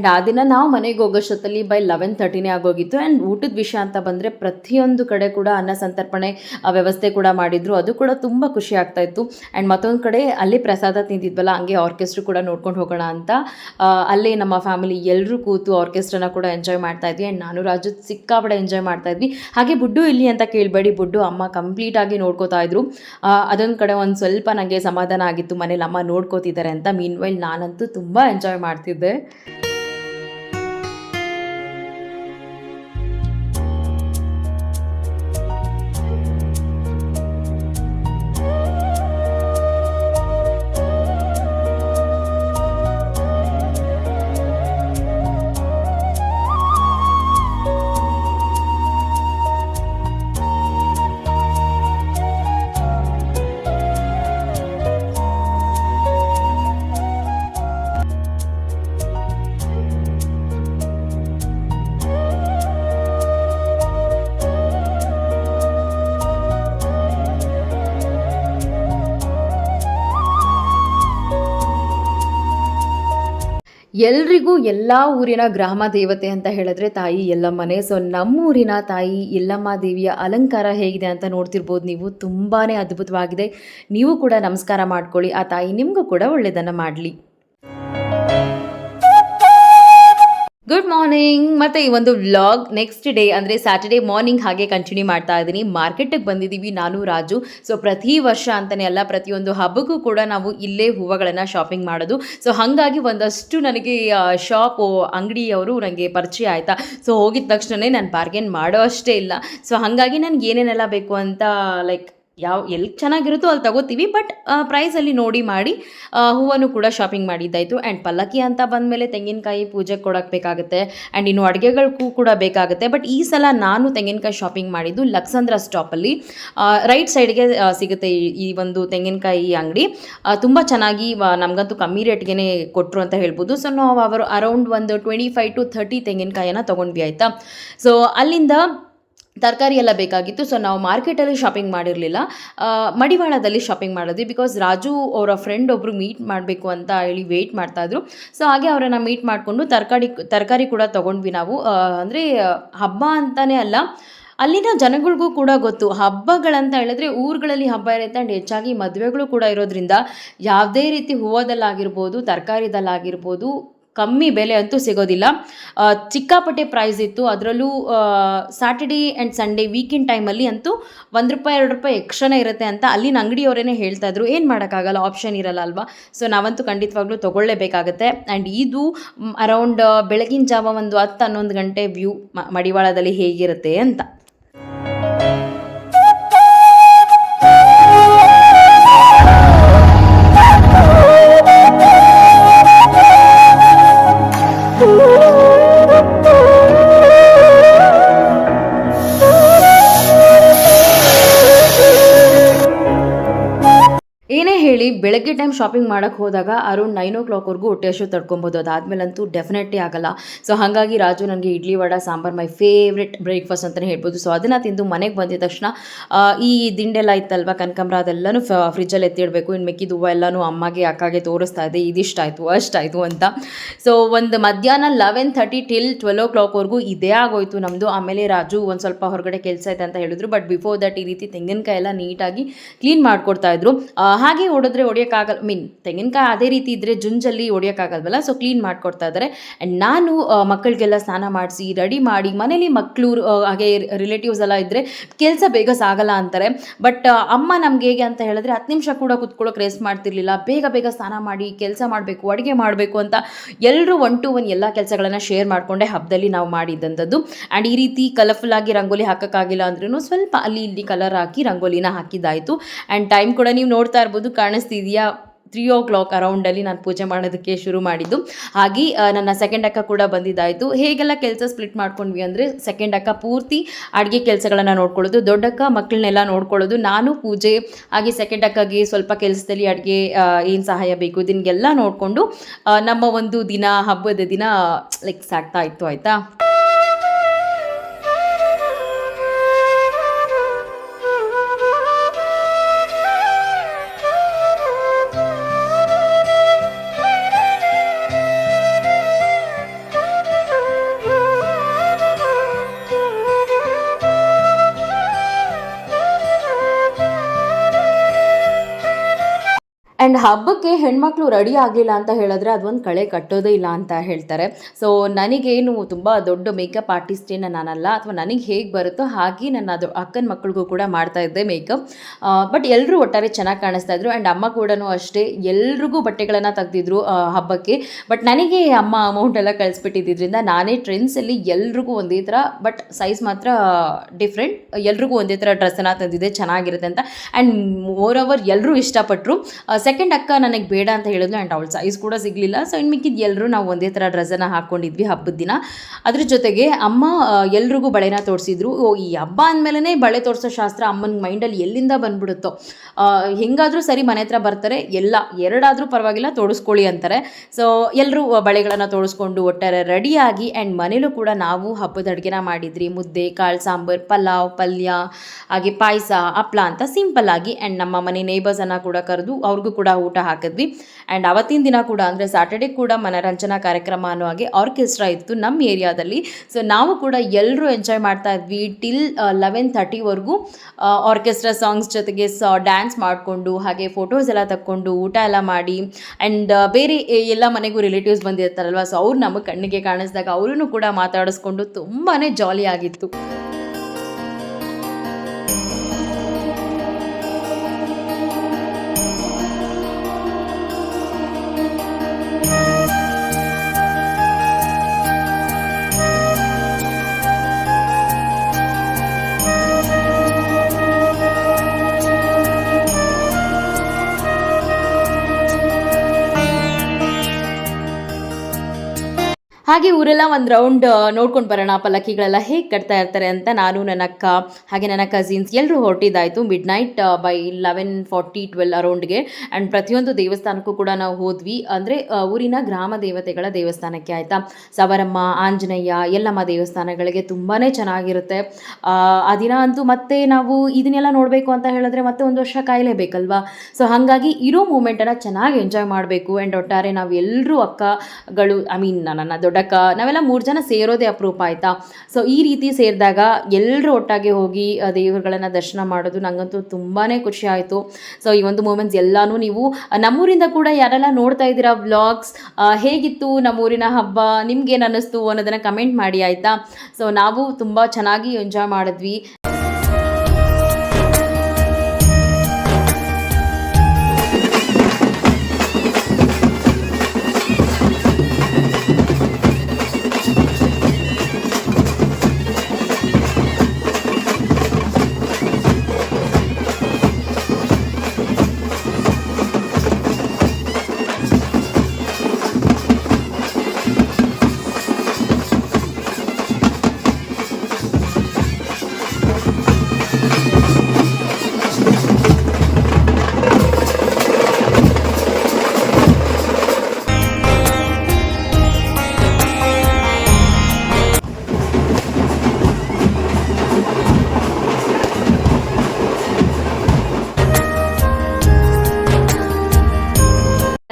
ಆ್ಯಂಡ್ ಆ ದಿನ ನಾವು ಮನೆಗೆ ಹೋಗೋಷ್ಟೊತ್ತಲ್ಲಿ ಬೈ ಲೆವೆನ್ ತರ್ಟಿನೇ ಆಗೋಗಿತ್ತು. ಆ್ಯಂಡ್ ಊಟದ ವಿಷಯ ಅಂತ ಬಂದರೆ ಪ್ರತಿಯೊಂದು ಕಡೆ ಕೂಡ ಅನ್ನ ಸಂತರ್ಪಣೆ ವ್ಯವಸ್ಥೆ ಕೂಡ ಮಾಡಿದ್ರು. ಅದು ಕೂಡ ತುಂಬ ಖುಷಿ ಆಗ್ತಾ ಇತ್ತು. ಆ್ಯಂಡ್ ಮತ್ತೊಂದು ಕಡೆ ಅಲ್ಲಿ ಪ್ರಸಾದ ತಿಂದಿದ್ವಲ್ಲ, ಹಂಗೆ ಆರ್ಕೆಸ್ಟ್ರು ಕೂಡ ನೋಡ್ಕೊಂಡು ಹೋಗೋಣ ಅಂತ ಅಲ್ಲೇ ನಮ್ಮ ಫ್ಯಾಮಿಲಿ ಎಲ್ಲರೂ ಕೂತು ಆರ್ಕೆಸ್ಟ್ರನ ಕೂಡ ಎಂಜಾಯ್ ಮಾಡ್ತಾ ಇದ್ವಿ. ಆ್ಯಂಡ್ ನಾನು, ರಾಜು ಸಿಕ್ಕಾಪಡೆ ಎಂಜಾಯ್ ಮಾಡ್ತಾ ಇದ್ವಿ. ಹಾಗೆ ಬುಡ್ಡು ಇಲ್ಲಿ ಅಂತ ಕೇಳಬೇಡಿ. ಬುಡ್ಡು ಅಮ್ಮ ಕಂಪ್ಲೀಟಾಗಿ ನೋಡ್ಕೋತಾ ಇದ್ರು. ಅದೊಂದು ಕಡೆ ಒಂದು ಸ್ವಲ್ಪ ನನಗೆ ಸಮಾಧಾನ ಆಗಿತ್ತು. ಮನೇಲಿ ಅಮ್ಮ ನೋಡ್ಕೋತಿದ್ದಾರೆ ಅಂತ. ಮೀನ್ ವೈಲ್ ನಾನಂತೂ ತುಂಬ ಎಂಜಾಯ್ ಮಾಡ್ತಿದ್ದೆ. ಎಲ್ರಿಗೂ ಎಲ್ಲ ಊರಿನ ಗ್ರಾಮ ದೇವತೆ ಅಂತ ಹೇಳಿದ್ರೆ ತಾಯಿ ಎಲ್ಲಮ್ಮನೆ ಸೊ ನಮ್ಮೂರಿನ ತಾಯಿ ಎಲ್ಲಮ್ಮ ದೇವಿಯ ಅಲಂಕಾರ ಹೇಗಿದೆ ಅಂತ ನೋಡ್ತಿರ್ಬೋದು ನೀವು. ತುಂಬಾ ಅದ್ಭುತವಾಗಿದೆ. ನೀವು ಕೂಡ ನಮಸ್ಕಾರ ಮಾಡ್ಕೊಳ್ಳಿ. ಆ ತಾಯಿ ನಿಮಗೂ ಕೂಡ ಒಳ್ಳೆಯದನ್ನು ಮಾಡಲಿ. ಗುಡ್ ಮಾರ್ನಿಂಗ್ ಮತ್ತು ಈ ಒಂದು ವ್ಲಾಗ್ ನೆಕ್ಸ್ಟ್ ಡೇ ಅಂದರೆ ಸ್ಯಾಟರ್ಡೇ ಮಾರ್ನಿಂಗ್ ಹಾಗೆ ಕಂಟಿನ್ಯೂ ಮಾಡ್ತಾ ಇದ್ದೀನಿ. ಮಾರ್ಕೆಟಿಗೆ ಬಂದಿದ್ದೀವಿ ನಾನು, ರಾಜು. ಸೊ ಪ್ರತಿ ವರ್ಷ ಅಂತಲೇ ಅಲ್ಲ, ಪ್ರತಿಯೊಂದು ಹಬ್ಬಕ್ಕೂ ಕೂಡ ನಾವು ಇಲ್ಲೇ ಹೂವುಗಳನ್ನು ಶಾಪಿಂಗ್ ಮಾಡೋದು. ಸೊ ಹಾಗಾಗಿ ಒಂದಷ್ಟು ನನಗೆ ಶಾಪು ಅಂಗಡಿಯವರು ನನಗೆ ಪರಿಚಯ ಆಯಿತಾ. ಸೊ ಹೋಗಿದ ತಕ್ಷಣವೇ ನಾನು ಬಾರ್ಗೇನ್ ಮಾಡೋ ಅಷ್ಟೇ ಇಲ್ಲ. ಸೊ ಹಾಗಾಗಿ ನನಗೆ ಏನೇನೆಲ್ಲ ಬೇಕು ಅಂತ ಲೈಕ್ ಯಾವ ಎಲ್ಲಿ ಚೆನ್ನಾಗಿರುತ್ತೋ ಅಲ್ಲಿ ತಗೋತೀವಿ. ಬಟ್ ಪ್ರೈಸಲ್ಲಿ ನೋಡಿ ಮಾಡಿ ಹೂವನ್ನು ಕೂಡ ಶಾಪಿಂಗ್ ಮಾಡಿದ್ದಾಯಿತು. ಆ್ಯಂಡ್ ಪಲ್ಲಕ್ಕಿ ಅಂತ ಬಂದಮೇಲೆ ತೆಂಗಿನಕಾಯಿ ಪೂಜೆಗೆ ಕೊಡೋಕೆ ಬೇಕಾಗುತ್ತೆ. ಆ್ಯಂಡ್ ಇನ್ನು ಅಡುಗೆಗಳಿಗೂ ಕೂಡ ಬೇಕಾಗುತ್ತೆ. ಬಟ್ ಈ ಸಲ ನಾನು ತೆಂಗಿನಕಾಯಿ ಶಾಪಿಂಗ್ ಮಾಡಿದ್ದು ಲಕ್ಸಂದ್ರ ಸ್ಟಾಪಲ್ಲಿ ರೈಟ್ ಸೈಡ್ಗೆ ಸಿಗುತ್ತೆ ಈ- ಈ ಒಂದು ತೆಂಗಿನಕಾಯಿ ಅಂಗಡಿ. ತುಂಬ ಚೆನ್ನಾಗಿ ನಮಗಂತೂ ಕಮ್ಮಿ ರೇಟ್ಗೆ ಕೊಟ್ಟರು ಅಂತ ಹೇಳ್ಬೋದು. ಸೊ ನಾವು ಅವರು ಅರೌಂಡ್ ಒಂದು ಟ್ವೆಂಟಿ ಫೈವ್ ಟು ಥರ್ಟಿ ತೆಂಗಿನಕಾಯಿನ ತೊಗೊಂಡ್ವಿ ಆಯಿತಾ. ಸೊ ಅಲ್ಲಿಂದ ತರಕಾರಿ ಎಲ್ಲ ಬೇಕಾಗಿತ್ತು. ಸೊ ನಾವು ಮಾರ್ಕೆಟಲ್ಲಿ ಶಾಪಿಂಗ್ ಮಾಡಿರಲಿಲ್ಲ. ಮಡಿವಾಳದಲ್ಲಿ ಶಾಪಿಂಗ್ ಮಾಡಿದ್ವಿ ಬಿಕಾಸ್ ರಾಜು ಅವರ ಫ್ರೆಂಡ್ ಒಬ್ಬರು ಮೀಟ್ ಮಾಡಬೇಕು ಅಂತ ಹೇಳಿ ವೆಯ್ಟ್ ಮಾಡ್ತಾಯಿದ್ರು ಸೊ ಹಾಗೆ ಅವರನ್ನು ಮೀಟ್ ಮಾಡಿಕೊಂಡು ತರಕಾರಿ ತರಕಾರಿ ಕೂಡ ತೊಗೊಂಡ್ವಿ ನಾವು. ಅಂದರೆ ಹಬ್ಬ ಅಂತಲೇ ಅಲ್ಲ, ಅಲ್ಲಿನ ಜನಗಳಿಗೂ ಕೂಡ ಗೊತ್ತು. ಹಬ್ಬಗಳಂತ ಹೇಳಿದ್ರೆ ಊರುಗಳಲ್ಲಿ ಹಬ್ಬ ಇರುತ್ತೆ ಆ್ಯಂಡ್ ಹೆಚ್ಚಾಗಿ ಮದುವೆಗಳು ಕೂಡ ಇರೋದ್ರಿಂದ ಯಾವುದೇ ರೀತಿ ಹೂವದಲ್ಲಾಗಿರ್ಬೋದು, ತರಕಾರಿದಲ್ಲಾಗಿರ್ಬೋದು ಕಮ್ಮಿ ಬೆಲೆ ಅಂತೂ ಸಿಗೋದಿಲ್ಲ. ಚಿಕ್ಕಾಪಟ್ಟೆ ಪ್ರೈಸ್ ಇತ್ತು. ಅದರಲ್ಲೂ ಸ್ಯಾಟರ್ಡೇ ಆ್ಯಂಡ್ ಸಂಡೇ ವೀಕೆಂಡ್ ಟೈಮಲ್ಲಿ ಅಂತೂ ಒಂದು ರೂಪಾಯಿ, ಎರಡು ರೂಪಾಯಿ ಎಕ್ಸ್ಟ್ರಾನೇ ಇರುತ್ತೆ ಅಂತ ಅಲ್ಲಿನ ಅಂಗಡಿಯವರೇನೆ ಹೇಳ್ತಾ ಇದ್ರು. ಏನು ಮಾಡೋಕ್ಕಾಗಲ್ಲ ಆಪ್ಷನ್ ಇರಲ್ಲ ಅಲ್ವಾ? ಸೊ ನಾವಂತೂ ಖಂಡಿತವಾಗ್ಲೂ ತೊಗೊಳ್ಳೇಬೇಕಾಗತ್ತೆ. ಆ್ಯಂಡ್ ಇದು ಅರೌಂಡ್ ಬೆಳಗಿನ ಜಾವ ಒಂದು ಹತ್ತು, ಹನ್ನೊಂದು ಗಂಟೆ ವ್ಯೂ ಮಡಿವಾಳದಲ್ಲಿ ಹೇಗಿರುತ್ತೆ ಅಂತ. ಏನೇ ಹೇಳಿ ಬೆಳಗ್ಗೆ ಟೈಮ್ ಶಾಪಿಂಗ್ ಮಾಡೋಕ್ಕೆ ಹೋದಾಗ ಅರೌಂಡ್ ನೈನ್ ಓ ಕ್ಲಾಕ್ವರೆಗೂ ಹೊಟ್ಟೆ ಹಸು ತಡ್ಕೊಬೋದು. ಅದಾದಮೇಲಂತೂ ಡೆಫಿನೆಟ್ಲಿ ಆಗಲ್ಲ. ಸೊ ಹಾಗಾಗಿ ರಾಜು ನನಗೆ idli vada sambar my favourite breakfast ಅಂತಲೇ ಹೇಳ್ಬೋದು. ಸೊ ಅದನ್ನು ತಿಂದು ಮನೆಗೆ ಬಂದಿದ ತಕ್ಷಣ ಈ ದಿಂಡೆಲ್ಲ ಇತ್ತಲ್ವ ಕನಕಂಬ್ರ ಅದೆಲ್ಲನೂ ಫ್ರಿಜ್ಜಲ್ಲಿ ಎತ್ತಿಡಬೇಕು. ಇನ್ನು ಮೆಕ್ಕಿದ ಹೂವು ಎಲ್ಲನೂ ಅಮ್ಮಗೆ ಅಕ್ಕಗೆ ತೋರಿಸ್ತಾ ಇದೆ. ಇದಿಷ್ಟಾಯಿತು ಅಷ್ಟಾಯಿತು ಅಂತ. ಸೊ ಒಂದು ಮಧ್ಯಾಹ್ನ ಲೆವೆನ್ ಥರ್ಟಿ ಟಿಲ್ ಟ್ವೆಲ್ ಓ ಕ್ಲಾಕ್ವರೆಗೂ ಇದೇ ಆಗೋಯ್ತು ನಮ್ಮದು ಆಮೇಲೆ ರಾಜು ಒಂದು ಸ್ವಲ್ಪ ಹೊರಗಡೆ ಕೆಲಸ ಇದೆ ಅಂತ ಹೇಳಿದ್ರು. ಬಟ್ ಬಿಫೋರ್ ದಟ್ ಈ ರೀತಿ ತೆಂಗಿನಕಾಯಿ ಎಲ್ಲ ನೀಟಾಗಿ ಕ್ಲೀನ್ ಮಾಡ್ಕೊಡ್ತಾ ಇದ್ರು. ಆ, ಹಾಗೆ ಹೊಡೆದ್ರೆ ಹೊಡೆಯೋಕ್ಕಾಗಲ್ಲ ಮೀನ್ ತೆಂಗಿನಕಾಯಿ ಅದೇ ರೀತಿ ಇದ್ದರೆ ಜುಂಜಲ್ಲಿ ಹೊಡೆಯೋಕ್ಕಾಗಲ್ವಲ್ಲ? ಸೊ ಕ್ಲೀನ್ ಮಾಡಿಕೊಡ್ತಾ ಇದ್ದಾರೆ ಆ್ಯಂಡ್ ನಾನು ಮಕ್ಕಳಿಗೆಲ್ಲ ಸ್ನಾನ ಮಾಡಿಸಿ ರೆಡಿ ಮಾಡಿ, ಮನೇಲಿ ಮಕ್ಕಳು ಹಾಗೆ ರಿಲೇಟಿವ್ಸ್ ಎಲ್ಲ ಇದ್ದರೆ ಕೆಲಸ ಬೇಗ ಸಾಗಲ್ಲ ಅಂತಾರೆ. ಬಟ್ ಅಮ್ಮ ನಮ್ಗೆ ಹೇಗೆ ಅಂತ ಹೇಳಿದ್ರೆ, ಹತ್ತು ನಿಮಿಷ ಕೂಡ ಕುತ್ಕೊಳ್ಳೋಕೆ ರೇಸ್ಟ್ ಮಾಡ್ತಿರ್ಲಿಲ್ಲ. ಬೇಗ ಬೇಗ ಸ್ನಾನ ಮಾಡಿ, ಕೆಲಸ ಮಾಡಬೇಕು, ಅಡುಗೆ ಮಾಡಬೇಕು ಅಂತ ಎಲ್ಲರೂ ಒನ್ ಟು ಒನ್ ಎಲ್ಲ ಕೆಲಸಗಳನ್ನು ಶೇರ್ ಮಾಡಿಕೊಂಡೆ ಹಬ್ಬದಲ್ಲಿ ನಾವು ಮಾಡಿದ್ದಂಥದ್ದು ಆ್ಯಂಡ್ ಈ ರೀತಿ ಕಲರ್ಫುಲ್ ಆಗಿ ರಂಗೋಲಿ ಹಾಕೋಕ್ಕಾಗಿಲ್ಲ ಅಂದ್ರೂ ಸ್ವಲ್ಪ ಅಲ್ಲಿ ಇಲ್ಲಿ ಕಲರ್ ಹಾಕಿ ರಂಗೋಲಿನ ಹಾಕಿದ್ದಾಯಿತು. ಆ್ಯಂಡ್ ಟೈಮ್ ಕೂಡ ನೀವು ನೋಡ್ತಾ ಇರ್ಬೋದು. ಕಾಣಿಸ್ತಿದೆಯಾ? ತ್ರೀ ಓ ಕ್ಲಾಕ್ ಅರೌಂಡಲ್ಲಿ ನಾನು ಪೂಜೆ ಮಾಡೋದಕ್ಕೆ ಶುರು ಮಾಡಿದ್ದು. ಹಾಗೆ ನನ್ನ ಸೆಕೆಂಡ್ ಅಕ್ಕ ಕೂಡ ಬಂದಿದ್ದಾಯಿತು. ಹೇಗೆಲ್ಲ ಕೆಲಸ ಸ್ಪ್ಲಿಟ್ ಮಾಡ್ಕೊಂಡ್ವಿ ಅಂದರೆ ಸೆಕೆಂಡ್ ಅಕ್ಕ ಪೂರ್ತಿ ಅಡುಗೆ ಕೆಲಸಗಳನ್ನು ನೋಡ್ಕೊಳ್ಳೋದು ದೊಡ್ಡಕ್ಕ ಮಕ್ಕಳನ್ನೆಲ್ಲ ನೋಡ್ಕೊಳ್ಳೋದು. ನಾನು ಪೂಜೆ, ಹಾಗೆ ಸೆಕೆಂಡ್ ಅಕ್ಕಗೆ ಸ್ವಲ್ಪ ಕೆಲಸದಲ್ಲಿ ಅಡುಗೆ ಏನು ಸಹಾಯ ಬೇಕು ಇದನ್ನೆಲ್ಲ ನೋಡಿಕೊಂಡು ನಮ್ಮ ಒಂದು ದಿನ, ಹಬ್ಬದ ದಿನ ಲೈಕ್ ಸಾಕ್ತಾ ಇತ್ತು, ಆಯಿತಾ? ಆ್ಯಂಡ್ ಹಬ್ಬಕ್ಕೆ ಹೆಣ್ಮಕ್ಳು ರೆಡಿ ಆಗಲಿಲ್ಲ ಅಂತ ಹೇಳಿದ್ರೆ ಅದೊಂದು ಕಳೆ ಕಟ್ಟೋದೇ ಇಲ್ಲ ಅಂತ ಹೇಳ್ತಾರೆ. ಸೊ ನನಗೇನು ತುಂಬ ದೊಡ್ಡ ಮೇಕಪ್ ಆರ್ಟಿಸ್ಟೇನ ನಾನಲ್ಲ, ಅಥವಾ ನನಗೆ ಹೇಗೆ ಬರುತ್ತೋ ಹಾಗೆ ನನ್ನ ಅದು ಅಕ್ಕನ ಮಕ್ಕಳಿಗೂ ಕೂಡ ಮಾಡ್ತಾ ಇದ್ದೆ ಮೇಕಪ್ ಬಟ್ ಎಲ್ಲರೂ ಒಟ್ಟಾರೆ ಚೆನ್ನಾಗಿ ಕಾಣಿಸ್ತಾ ಇದ್ರು. ಆ್ಯಂಡ್ ಅಮ್ಮ ಕೂಡ ಅಷ್ಟೇ, ಎಲ್ರಿಗೂ ಬಟ್ಟೆಗಳನ್ನು ತೆಗ್ದಿದ್ರು ಹಬ್ಬಕ್ಕೆ. ಬಟ್ ನನಗೆ ಅಮ್ಮ ಅಮೌಂಟ್ ಎಲ್ಲ ಕಳಿಸ್ಬಿಟ್ಟಿದ್ದರಿಂದ ನಾನೇ ಟ್ರೆಂಡ್ಸಲ್ಲಿ ಎಲ್ರಿಗೂ ಒಂದೇ ಥರ ಬಟ್ ಸೈಜ್ ಮಾತ್ರ ಡಿಫ್ರೆಂಟ್ ಎಲ್ರಿಗೂ ಒಂದೇ ಥರ ಡ್ರೆಸ್ಸನ್ನು ತಂದಿದ್ದೆ, ಚೆನ್ನಾಗಿರುತ್ತೆ ಅಂತ. ಆ್ಯಂಡ್ ಮೋರ್ ಓವರ್ ಎಲ್ಲರೂ ಇಷ್ಟಪಟ್ಟರು ಸೆಕೆಂಡ್ ಅಕ್ಕ ನನಗೆ ಬೇಡ ಅಂತ ಹೇಳಿದ್ಲು ಆ್ಯಂಡ್ ಅವಳು ಸೈಜ್ ಕೂಡ ಸಿಗಲಿಲ್ಲ. ಸೊ ಇನ್ನು ಮಿಕ್ಕಿದ್ದು ಎಲ್ಲರೂ ನಾವು ಒಂದೇ ಥರ ಡ್ರೆಸ್ಸನ್ನು ಹಾಕ್ಕೊಂಡಿದ್ವಿ ಹಬ್ಬದ ದಿನ. ಅದ್ರ ಜೊತೆಗೆ ಅಮ್ಮ ಎಲ್ರಿಗೂ ಬಳೆನ ತೋರಿಸಿದ್ರು. ಓ, ಈ ಹಬ್ಬ ಅಂದಮೇಲೆ ಬಳೆ ತೋರಿಸೋ ಶಾಸ್ತ್ರ ಅಮ್ಮನ ಮೈಂಡಲ್ಲಿ ಎಲ್ಲಿಂದ ಬಂದ್ಬಿಡುತ್ತೋ. ಹೆಂಗಾದರೂ ಸರಿ ಮನೆ ಹತ್ರ ಬರ್ತಾರೆ. ಎಲ್ಲ, ಎರಡಾದರೂ ಪರವಾಗಿಲ್ಲ ತೋಡಿಸ್ಕೊಳ್ಳಿ ಅಂತಾರೆ. ಸೊ ಎಲ್ಲರೂ ಬಳೆಗಳನ್ನು ತೋರಿಸ್ಕೊಂಡು ಒಟ್ಟಾರೆ ರೆಡಿಯಾಗಿ ಆ್ಯಂಡ್ ಮನೇಲೂ ಕೂಡ ನಾವು ಹಬ್ಬದ ಅಡುಗೆನ ಮಾಡಿದ್ರಿ. ಮುದ್ದೆ, ಕಾಳು, ಸಾಂಬಾರು, ಪಲಾವ್, ಪಲ್ಯ, ಹಾಗೆ ಪಾಯಸ, ಹಪ್ಳ ಅಂತ ಸಿಂಪಲ್ ಆಗಿ ಆ್ಯಂಡ್ ನಮ್ಮ ಮನೆ ನೇಬರ್ಸನ್ನು ಕೂಡ ಕರೆದು ಅವ್ರಿಗೂ ಕೂಡ ಊಟ ಹಾಕಿದ್ವಿ. ಆ್ಯಂಡ್ ಅವತ್ತಿನ ದಿನ ಕೂಡ ಅಂದರೆ ಸ್ಯಾಟರ್ಡೆ ಕೂಡ ಮನರಂಜನಾ ಕಾರ್ಯಕ್ರಮ ಅನ್ನೋ ಹಾಗೆ ಆರ್ಕೆಸ್ಟ್ರಾ ಇತ್ತು ನಮ್ಮ ಏರಿಯಾದಲ್ಲಿ. ಸೊ ನಾವು ಕೂಡ ಎಲ್ಲರೂ ಎಂಜಾಯ್ ಮಾಡ್ತಾ ಇದ್ವಿ ಟಿಲ್ ಲೆವೆನ್ ಥರ್ಟಿವರೆಗೂ ಆರ್ಕೆಸ್ಟ್ರಾ ಸಾಂಗ್ಸ್ ಜೊತೆಗೆ ಸ ಡ್ಯಾನ್ಸ್ ಮಾಡಿಕೊಂಡು ಹಾಗೆ ಫೋಟೋಸ್ ಎಲ್ಲ ತಕ್ಕೊಂಡು ಊಟ ಎಲ್ಲ ಮಾಡಿ. ಆ್ಯಂಡ್ ಬೇರೆ ಎಲ್ಲ ಮನೆಗೂ ರಿಲೇಟಿವ್ಸ್ ಬಂದಿರ್ತಾರಲ್ವ ಸೊ ಅವ್ರು ನಮಗೆ ಕಣ್ಣಿಗೆ ಕಾಣಿಸಿದಾಗ ಅವರೂ ಕೂಡ ಮಾತಾಡಿಸ್ಕೊಂಡು ತುಂಬಾ ಜಾಲಿ ಹಾಗೆ ಊರೆಲ್ಲ ಒಂದು ರೌಂಡ್ ನೋಡ್ಕೊಂಡು ಬರೋಣ. ಪಲ್ಲಕ್ಕಿಗಳೆಲ್ಲ ಹೇಗೆ ಕಟ್ತಾ ಇರ್ತಾರೆ ಅಂತ ನಾನು ನನ್ನ ಅಕ್ಕ ಹಾಗೆ ನನ್ನ ಕಸಿನ್ಸ್ ಎಲ್ಲರೂ ಹೊರಟಿದ್ದಾಯಿತು midnight by eleven forty twelve ಅರೌಂಡ್ಗೆ and ಪ್ರತಿಯೊಂದು ದೇವಸ್ಥಾನಕ್ಕೂ ಕೂಡ ನಾವು ಹೋದ್ವಿ. ಅಂದರೆ ಊರಿನ ಗ್ರಾಮ ದೇವತೆಗಳ ದೇವಸ್ಥಾನಕ್ಕೆ ಆಯಿತಾ? ಸವರಮ್ಮ ಆಂಜನೇಯ ಎಲ್ಲಮ್ಮ ದೇವಸ್ಥಾನಗಳಿಗೆ ತುಂಬಾ ಚೆನ್ನಾಗಿರುತ್ತೆ. ಆ, ದಿನ ಅಂತೂ ಮತ್ತೆ ನಾವು ಇದನ್ನೆಲ್ಲ ನೋಡಬೇಕು ಅಂತ ಹೇಳಿದ್ರೆ ಮತ್ತೆ ಒಂದು ವರ್ಷ ಕಾಯಲೇಬೇಕಲ್ವಾ? ಸೊ ಹಾಗಾಗಿ ಇರೋ ಮೂಮೆಂಟನ್ನು ಚೆನ್ನಾಗಿ ಎಂಜಾಯ್ ಮಾಡಬೇಕು. ಆ್ಯಂಡ್ ಒಟ್ಟಾರೆ ನಾವು ಎಲ್ಲರೂ ಅಕ್ಕಗಳು ಐ ಮೀನ್ ನನ್ನ ದೊಡ್ಡಕ್ಕ ನಾವೆಲ್ಲ ಮೂರು ಜನ ಸೇರೋದೇ ಅಪರೂಪ ಆಯ್ತಾ? ಸೊ ಈ ರೀತಿ ಸೇರಿದಾಗ ಎಲ್ಲರೂ ಒಟ್ಟಾಗಿ ಹೋಗಿ ದೇವರುಗಳನ್ನ ದರ್ಶನ ಮಾಡೋದು ನನಗಂತೂ ತುಂಬಾ ಖುಷಿ ಆಯಿತು. ಸೊ ಈ ಒಂದು ಮೂಮೆಂಟ್ಸ್ ಎಲ್ಲನೂ ನೀವು ನಮ್ಮೂರಿಂದ ಕೂಡ ಯಾರೆಲ್ಲ ನೋಡ್ತಾ ಇದ್ದೀರಾ ವ್ಲಾಗ್ಸ್ ಹೇಗಿತ್ತು ನಮ್ಮೂರಿನ ಹಬ್ಬ? ನಿಮ್ಗೇನು ಅನ್ನಿಸ್ತು ಅನ್ನೋದನ್ನು ಕಮೆಂಟ್ ಮಾಡಿ, ಆಯಿತಾ? ಸೊ ನಾವು ತುಂಬ ಚೆನ್ನಾಗಿ ಎಂಜಾಯ್ ಮಾಡಿದ್ವಿ.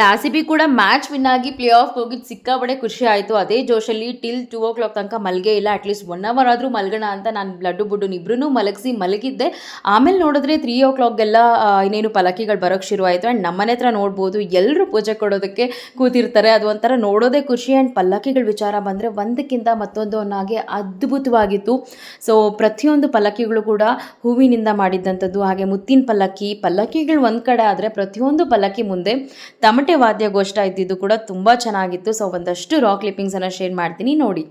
ಆರ್ ಸಿ ಬಿ ಕೂಡ ಮ್ಯಾಚ್ ವಿನ್ ಆಗಿ ಪ್ಲೇ ಆಫ್ ಹೋಗಿದ್ದು ಸಿಕ್ಕಾಬಡೆ ಖುಷಿ ಆಯಿತು. ಅದೇ ಜೋಶಲ್ಲಿ ಟಿಲ್ ಟೂ ಓ ಕ್ಲಾಕ್ ತನಕ ಮಲಗೇ ಇಲ್ಲ. ಅಟ್ಲೀಸ್ಟ್ ಒನ್ ಅವರ್ ಆದರೂ ಮಲಗೋಣ ಅಂತ ನಾನು ಲಡ್ಡು ಬುಡ್ಡು ಇಬ್ಬರೂ ಮಲಗಿಸಿ ಮಲಗಿದ್ದೆ. ಆಮೇಲೆ ನೋಡಿದ್ರೆ ತ್ರೀ ಓ ಕ್ಲಾಕ್ಗೆಲ್ಲ ಇನ್ನೇನು ಪಲಕಿಗಳು ಬರೋಕ್ಕೆ ಶುರುವಾಯಿತು ಆ್ಯಂಡ್ ನಮ್ಮನೆ ಹತ್ರ ನೋಡ್ಬೋದು ಎಲ್ಲರೂ ಪೂಜೆ ಕೊಡೋದಕ್ಕೆ ಕೂತಿರ್ತಾರೆ. ಅದು ಒಂಥರ ನೋಡೋದೇ ಖುಷಿ. ಆ್ಯಂಡ್ ಪಲ್ಲಕ್ಕಿಗಳ ವಿಚಾರ ಬಂದರೆ ಒಂದಕ್ಕಿಂತ ಮತ್ತೊಂದು ಅನ್ನಾಗೆ ಅದ್ಭುತವಾಗಿತ್ತು. ಸೊ ಪ್ರತಿಯೊಂದು ಪಲ್ಲಕ್ಕಿಗಳು ಕೂಡ ಹೂವಿನಿಂದ ಮಾಡಿದ್ದಂಥದ್ದು. ಹಾಗೆ ಮುತ್ತಿನ ಪಲ್ಲಕ್ಕಿ ಪಲ್ಲಕ್ಕಿಗಳು ಒಂದು ಕಡೆ ಆದರೆ ಪ್ರತಿಯೊಂದು ಪಲ್ಲಕ್ಕಿ ಮುಂದೆ ತಮಟೆ ವಾದ್ಯ ಗೋಷ್ಠ ಇದ್ದಿದ್ದು ಕೂಡ ತುಂಬ ಚೆನ್ನಾಗಿತ್ತು. ಸೊ ಒಂದಷ್ಟು ರಾಕ್ ಕ್ಲಿಪ್ಪಿಂಗ್ಸನ್ನು ಶೇರ್ ಮಾಡ್ತೀನಿ. ನೋಡಿ.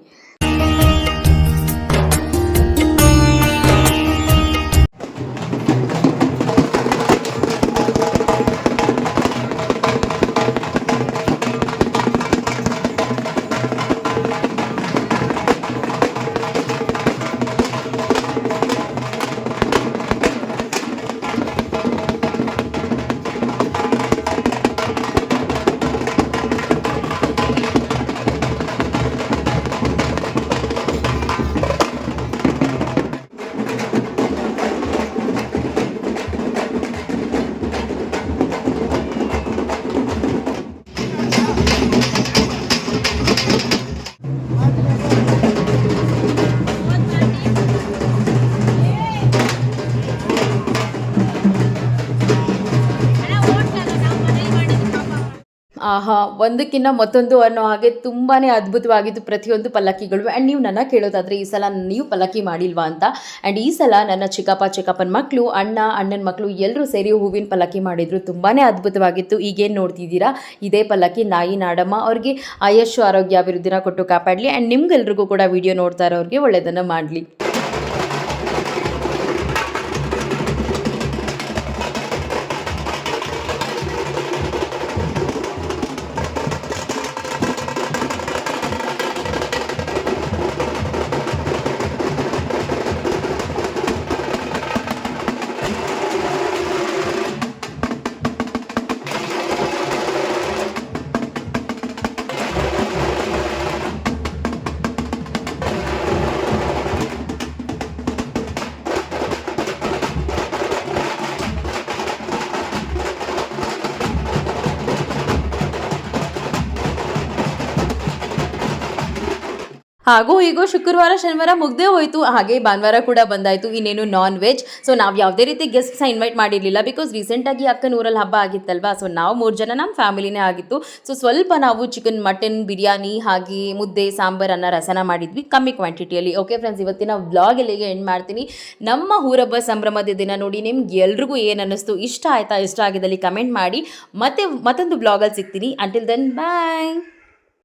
ಒಂದಕ್ಕಿಂತ ಮತ್ತೊಂದು ಅನ್ನೋ ಹಾಗೆ ತುಂಬಾ ಅದ್ಭುತವಾಗಿತ್ತು ಪ್ರತಿಯೊಂದು ಪಲ್ಲಕ್ಕಿಗಳು ಆ್ಯಂಡ್ ನೀವು ನನ್ನ ಕೇಳೋದಾದರೆ ಈ ಸಲ ನೀವು ಪಲ್ಲಕ್ಕಿ ಮಾಡಿಲ್ವಾ ಅಂತ. ಆ್ಯಂಡ್ ಈ ಸಲ ನನ್ನ ಚಿಕ್ಕಪ್ಪ, ಚಿಕ್ಕಪ್ಪನ ಮಕ್ಕಳು ಅಣ್ಣ, ಅಣ್ಣನ ಮಕ್ಕಳು ಎಲ್ಲರೂ ಸೇರಿ ಹೂವಿನ ಪಲ್ಲಕ್ಕಿ ಮಾಡಿದರು. ತುಂಬಾ ಅದ್ಭುತವಾಗಿತ್ತು. ಈಗೇನು ನೋಡ್ತಿದ್ದೀರಾ? ಇದೇ ಪಲ್ಲಕ್ಕಿ ನಾಯಿ ನಾಡಮ್ಮ ಅವ್ರಿಗೆ ಆಯಶು ಆರೋಗ್ಯ, ಅಭಿವೃದ್ಧಿನ ಕೊಟ್ಟು ಕಾಪಾಡಲಿ. ಆ್ಯಂಡ್ ನಿಮ್ಗೆಲ್ರಿಗೂ ಕೂಡ ವಿಡಿಯೋ ನೋಡ್ತಾ ಇರೋರಿಗೆ ಒಳ್ಳೆಯದನ್ನು ಮಾಡಲಿ. ಹಾಗೂ ಈಗ ಶುಕ್ರವಾರ, ಶನಿವಾರ ಮುಗ್ದೇ ಹೋಯಿತು. ಹಾಗೆ ಭಾನುವಾರ ಕೂಡ ಬಂದಾಯಿತು. ಇನ್ನೇನು ನಾನ್ ವೆಜ್ ಸೊ ನಾವು ಯಾವುದೇ ರೀತಿ ಗೆಸ್ಟ್ಸ್ನ ಇನ್ವೈಟ್ ಮಾಡಿರಲಿಲ್ಲ ಬಿಕಾಸ್ ರೀಸೆಂಟಾಗಿ ಅಕ್ಕನ ಊರಲ್ಲಿ ಹಬ್ಬ ಆಗಿತ್ತಲ್ವಾ? ಸೊ ನಾವು ಮೂರು ಜನ ನಮ್ಮ ಫ್ಯಾಮಿಲಿನೇ ಆಗಿತ್ತು. ಸೊ ಸ್ವಲ್ಪ ನಾವು ಚಿಕನ್ ಮಟನ್ ಬಿರಿಯಾನಿ ಹಾಗೆ ಮುದ್ದೆ, ಸಾಂಬಾರ್ ಅನ್ನ ರಸನ ಮಾಡಿದ್ವಿ ಕಮ್ಮಿ ಕ್ವಾಂಟಿಟಿಯಲ್ಲಿ ಓಕೆ ಫ್ರೆಂಡ್ಸ್ ಇವತ್ತಿನ ವ್ಲಾಗ್ ಎಲ್ಲಿಗೆ ಎಂಡ್ ಮಾಡ್ತೀನಿ. ನಮ್ಮ ಊರಬ್ಬ ಸಂಭ್ರಮದ ದಿನ ನೋಡಿ ನಿಮ್ಗೆ ಎಲ್ರಿಗೂ ಏನು ಅನ್ನಿಸ್ತು? ಇಷ್ಟ ಆಯ್ತಾ? ಇಷ್ಟ ಆಗಿದ್ದಲ್ಲಿ ಕಮೆಂಟ್ ಮಾಡಿ. ಮತ್ತೆ ಮತ್ತೊಂದು ಬ್ಲಾಗಲ್ಲಿ ಸಿಗ್ತೀನಿ. Until then bye